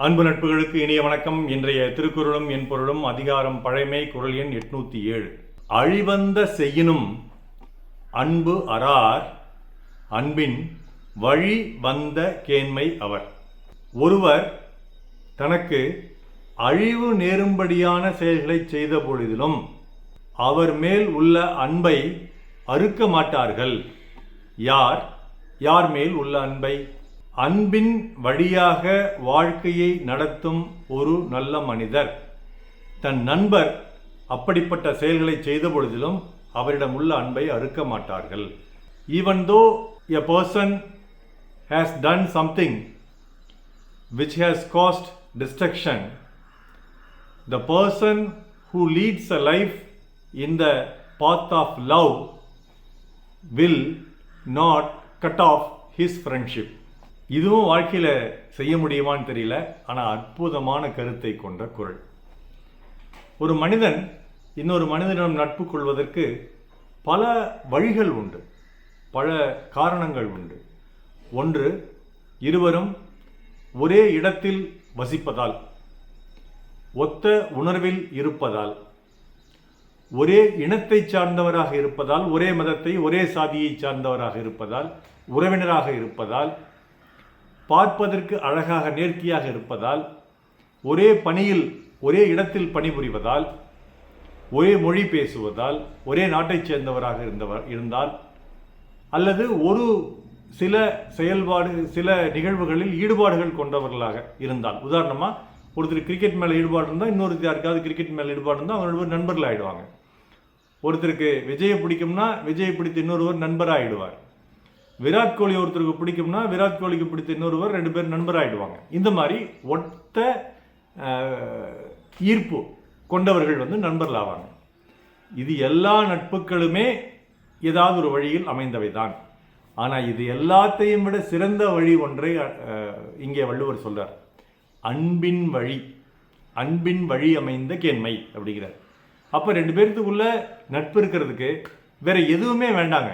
அன்பு நட்புகளுக்கு இனிய வணக்கம். இன்றைய திருக்குறளும் என் பொருளும் அதிகாரம் பழைமை குரல் எண் எட்நூத்தி ஏழு. அழிவந்த செய்யினும் அன்பு அறார் அன்பின் வழி வந்த கேண்மை அவர். ஒருவர் தனக்கு அழிவு நேரும்படியான செயல்களை செய்த பொழுதிலும் அவர் மேல் உள்ள அன்பை அறுக்க மாட்டார்கள். யார்? யார் மேல் உள்ள அன்பை? அன்பின் வழியாக வாழ்க்கையை நடத்தும் ஒரு நல்ல மனிதர். தன் நண்பர் அப்படிப்பட்ட செயல்களை செய்த பொழுதிலும் அவரிடம் உள்ள அன்பை அறுக்க மாட்டார்கள். Even though a person has done something which has caused destruction the person who leads a life in the path of love will not cut off his friendship இதுவும் வாழ்க்கையில் செய்ய முடியுமான்னு தெரியல ஆனால் அற்புதமான கருத்தை கொண்ட குரல். ஒரு மனிதன் இன்னொரு மனிதனிடம் நட்பு கொள்வதற்கு பல வழிகள் உண்டு பல காரணங்கள் உண்டு. ஒன்று இருவரும் ஒரே இடத்தில் வசிப்பதால் ஒத்த உணர்வில் இருப்பதால் ஒரே இனத்தை சார்ந்தவராக இருப்பதால் ஒரே மதத்தை ஒரே சாதியை சார்ந்தவராக இருப்பதால் உறவினராக இருப்பதால் பார்ப்பதற்கு அழகாக நேர்த்தியாக இருப்பதால் ஒரே பணியில் ஒரே இடத்தில் பணிபுரிவதால் ஒரே மொழி பேசுவதால் ஒரே நாட்டைச் சேர்ந்தவராக இருந்தவர் இருந்தால் அல்லது ஒரு சில செயல்பாடு சில நிகழ்வுகளில் ஈடுபாடுகள் கொண்டவர்களாக இருந்தால். உதாரணமாக ஒருத்தர் கிரிக்கெட் மேலே ஈடுபாடு இருந்தால் இன்னொரு யாருக்காவது கிரிக்கெட் மேலே ஈடுபாடு இருந்தால் அவங்களோட நண்பர்கள் ஆகிடுவாங்க ஒருத்தருக்கு விஜயை பிடிக்கும்னா விஜயை பிடித்த இன்னொருவர் நண்பராக ஆயிடுவார் விராட் கோலி ஒருத்தருக்கு பிடிக்கும்னா விராட் கோலிக்கு பிடித்த இன்னொருவர் ரெண்டு பேர் நண்பராகிடுவாங்க இந்த மாதிரி ஒத்த ஈர்ப்பு கொண்டவர்கள் வந்து நண்பர்கள் ஆவாங்க. இது எல்லா நட்புகளுமே ஏதாவது ஒரு வழியில் அமைந்தவை தான் ஆனால் இது எல்லாத்தையும் விட சிறந்த வழி ஒன்றை இங்கே வள்ளுவர் சொல்றார். அன்பின் வழி அன்பின் வழி அமைந்த கேண்மை அப்படிங்கிறார். அப்போ ரெண்டு பேர்த்துக்குள்ள நட்பு இருக்கிறதுக்கு வேற எதுவுமே வேண்டாங்க.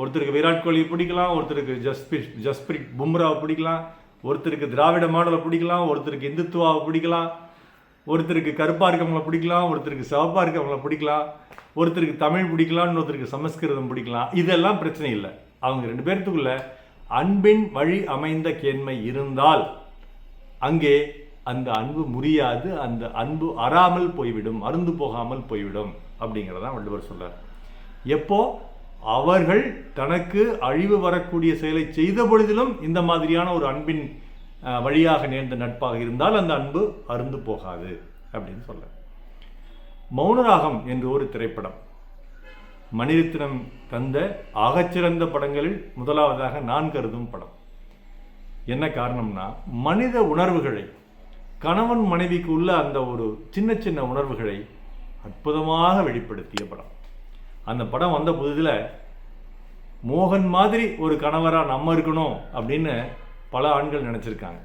ஒருத்தருக்கு விராட் கோலி பிடிக்கலாம் ஒருத்தருக்கு ஜஸ்பிரிட் ஜஸ்பிரிட் பும்ராவை பிடிக்கலாம் ஒருத்தருக்கு திராவிட மாடலை பிடிக்கலாம் ஒருத்தருக்கு இந்துத்துவாவை பிடிக்கலாம் ஒருத்தருக்கு கருப்பாக இருக்கவங்களை பிடிக்கலாம் ஒருத்தருக்கு சிவப்பாக இருக்கவங்களை பிடிக்கலாம் ஒருத்தருக்கு தமிழ் பிடிக்கலாம் இன்னொருத்தருக்கு சமஸ்கிருதம் பிடிக்கலாம். இதெல்லாம் பிரச்சனை இல்லை. அவங்க ரெண்டு பேர்த்துக்குள்ள அன்பின் வழி அமைந்த கேண்மை இருந்தால் அங்கே அந்த அன்பு முறியாது அந்த அன்பு அறாமல் போய்விடும் அருந்து போகாமல் போய்விடும் அப்படிங்கிறதான் வள்ளுவர் சொல்கிறார் எப்போ? அவர்கள் தனக்கு அழிவு வரக்கூடிய செயலை செய்த பொழுதிலும் இந்த மாதிரியான ஒரு அன்பின் வழியாக நேர்ந்த நட்பாக இருந்தால் அந்த அன்பு அருந்து போகாது அப்படின்னு சொல்ல. மௌனராகம் என்று ஒரு திரைப்படம். மணிரத்னம் தந்த ஆகச்சிறந்த படங்களில் முதலாவதாக நான் கருதும் படம். என்ன காரணம்னா மனித உணர்வுகளை கணவன் மனைவிக்கு உள்ள அந்த ஒரு சின்ன சின்ன உணர்வுகளை அற்புதமாக வெளிப்படுத்திய படம். அந்த படம் வந்த புதுதில் மோகன் மாதிரி ஒரு கணவராக நம்ம இருக்கணும் அப்படின்னு பல ஆண்கள் நினச்சிருக்காங்க.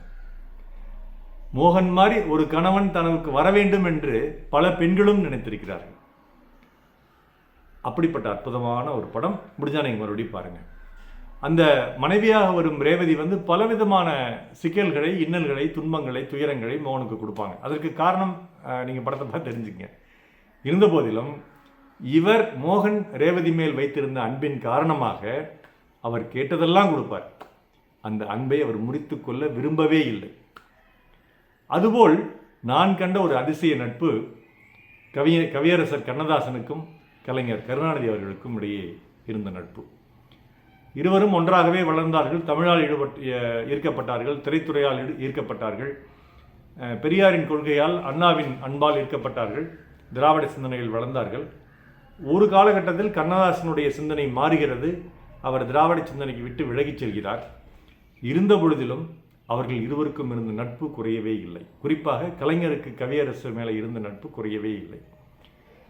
மோகன் மாதிரி ஒரு கணவன் தனக்கு வர வேண்டும் என்று பல பெண்களும் நினைத்திருக்கிறார்கள். அப்படிப்பட்ட அற்புதமான ஒரு படம். முடிஞ்சா நீங்கள் மறுபடியும் பாருங்கள் அந்த மனைவியாக வரும் ரேவதி வந்து பலவிதமான சிக்கல்களை இன்னல்களை துன்பங்களை துயரங்களை மோகனுக்கு கொடுப்பாங்க. அதற்கு காரணம் நீங்கள் படத்தை பார்த்து தெரிஞ்சுங்க இருந்த போதிலும் இவர் மோகன் ரேவதி மேல் வைத்திருந்த அன்பின் காரணமாக அவர் கேட்டதெல்லாம் கொடுப்பார். அந்த அன்பை அவர் முறித்துக்கொள்ள விரும்பவே இல்லை. அதுபோல் நான் கண்ட ஒரு அதிசய நட்பு கவிய கவியரசர் கண்ணதாசனுக்கும் கலைஞர் கருணாநிதி அவர்களுக்கும் இடையே இருந்த நட்பு. இருவரும் ஒன்றாகவே வளர்ந்தார்கள். தமிழால் ஈடுபட்டு ஈர்க்கப்பட்டார்கள். திரைத்துறையால் ஈர்க்கப்பட்டார்கள். பெரியாரின் கொள்கையால் அண்ணாவின் அன்பால் ஈர்க்கப்பட்டார்கள். திராவிட சிந்தனையில் வளர்ந்தார்கள். ஒரு காலகட்டத்தில் கண்ணதாசனுடைய சிந்தனை மாறுகிறது. அவர் திராவிட சிந்தனைக்கு விட்டு விலகிச் செல்கிறார். இருந்த பொழுதிலும் அவர்கள் இருவருக்கும் இருந்த நட்பு குறையவே இல்லை. குறிப்பாக கலைஞருக்கு கவியரசர் மேலே இருந்த நட்பு குறையவே இல்லை.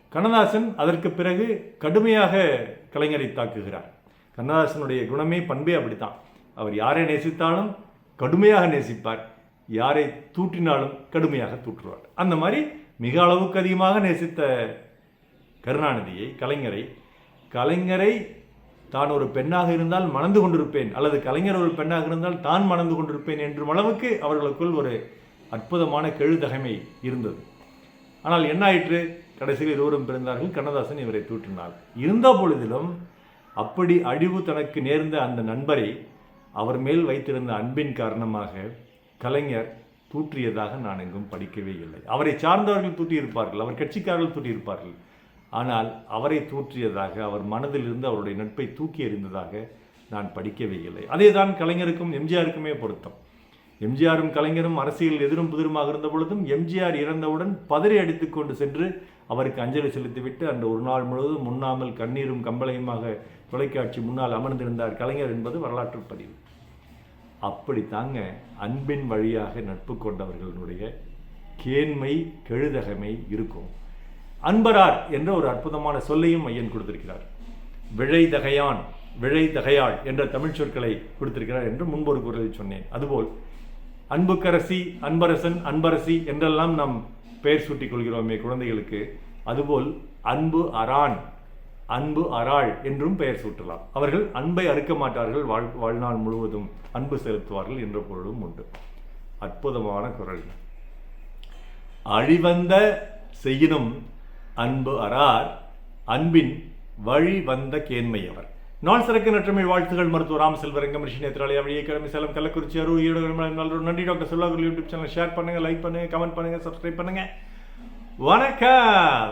கண்ணதாசன் அதற்கு பிறகு கடுமையாக கலைஞரை தாக்குகிறார். கண்ணதாசனுடைய குணமே பண்பே அப்படித்தான். அவர் யாரை நேசித்தாலும் கடுமையாக நேசிப்பார். யாரை தூற்றினாலும் கடுமையாக தூற்றுவார். அந்த மாதிரி மிக அளவுக்கு அதிகமாக நேசித்த கருணாநிதியை கலைஞரை கலைஞரை தான் ஒரு பெண்ணாக இருந்தால் மணந்து கொண்டிருப்பேன் அல்லது கலைஞர் ஒரு பெண்ணாக இருந்தால் தான் மணந்து கொண்டிருப்பேன் என்றும் அளவுக்கு அவர்களுக்குள் ஒரு அற்புதமான கெழுதகைமை இருந்தது. ஆனால் என்ன ஆயிற்று? கடைசியில் இருவரும் பிறந்தார்கள் கண்ணதாசன் இவரை தூற்றினார். இருந்த பொழுதிலும் அப்படி அழிவு தனக்கு நேர்ந்த அந்த நண்பரை அவர் மேல் வைத்திருந்த அன்பின் காரணமாக கலைஞர் தூற்றியதாக நான் எங்கும் படிக்கவே இல்லை. அவரை சார்ந்தவர்கள் தூற்றியிருப்பார்கள் அவர் கட்சிக்காரர்கள் தூற்றியிருப்பார்கள். ஆனால் அவரை தூற்றியதாக அவர் மனதில் இருந்து அவருடைய நட்பை தூக்கி எறிந்ததாக நான் படிக்கவே இல்லை. அதே தான் கலைஞருக்கும் எம்ஜிஆருக்குமே பொருத்தம். எம்ஜிஆரும் கலைஞரும் அரசியல் எதிரும் புதிருமாக இருந்த பொழுதும் எம்ஜிஆர் இறந்தவுடன் பதறி அடித்து கொண்டு சென்று அவருக்கு அஞ்சலி செலுத்திவிட்டு அந்த ஒரு நாள் முழுவதும் முன்னாமல் கண்ணீரும் கம்பளையுமாக தொலைக்காட்சி முன்னால் அமர்ந்திருந்தார் கலைஞர் என்பது வரலாற்று பதிவு. அப்படி தாங்க அன்பின் வழியாக நட்பு கொண்டவர்களுடைய கேண்மை கெழுதகமை இருக்கும். அன்பரார் என்ற ஒரு அற்புதமான சொல்லையும் ஐயன் கொடுத்திருக்கிறார். விழை தகையான் விழை தகையாள் என்ற தமிழ் சொற்களை கொடுத்திருக்கிறார் என்று முன்பொரு குரலில் சொன்னேன். அதுபோல் அன்புக்கரசி அன்பரசன் அன்பரசி என்றெல்லாம் நாம் பெயர் சூட்டிக் கொள்கிறோமே குழந்தைகளுக்கு அதுபோல் அன்பு அரான் அன்பு அராள் என்றும் பெயர் சூட்டலாம். அவர்கள் அன்பை அறுக்க மாட்டார்கள் வாழ் வாழ்நாள் முழுவதும் அன்பு செலுத்துவார்கள் என்ற பொருளும் உண்டு. அற்புதமான குரல். அழிவந்த செய்யினும் அன்பு அறார் அன்பின் வழி வந்த கேண்மையவர். நாள் சிறக்க நற்றமை வாழ்த்துகள் மருத்துவ ராம செல்வரங்கம் ரிஷி நேத்ராலயா வழியை கிழமை சேலம் கள்ளக்குறிச்சி அருள் ஈரோடு நன்றி doctor Selvakul YouTube channel. Share பண்ணுங்கள் லைக் பண்ணுங்கள் கமெண்ட் பண்ணுங்கள் சப்ஸ்கிரைப் பண்ணுங்கள் வணக்கம்!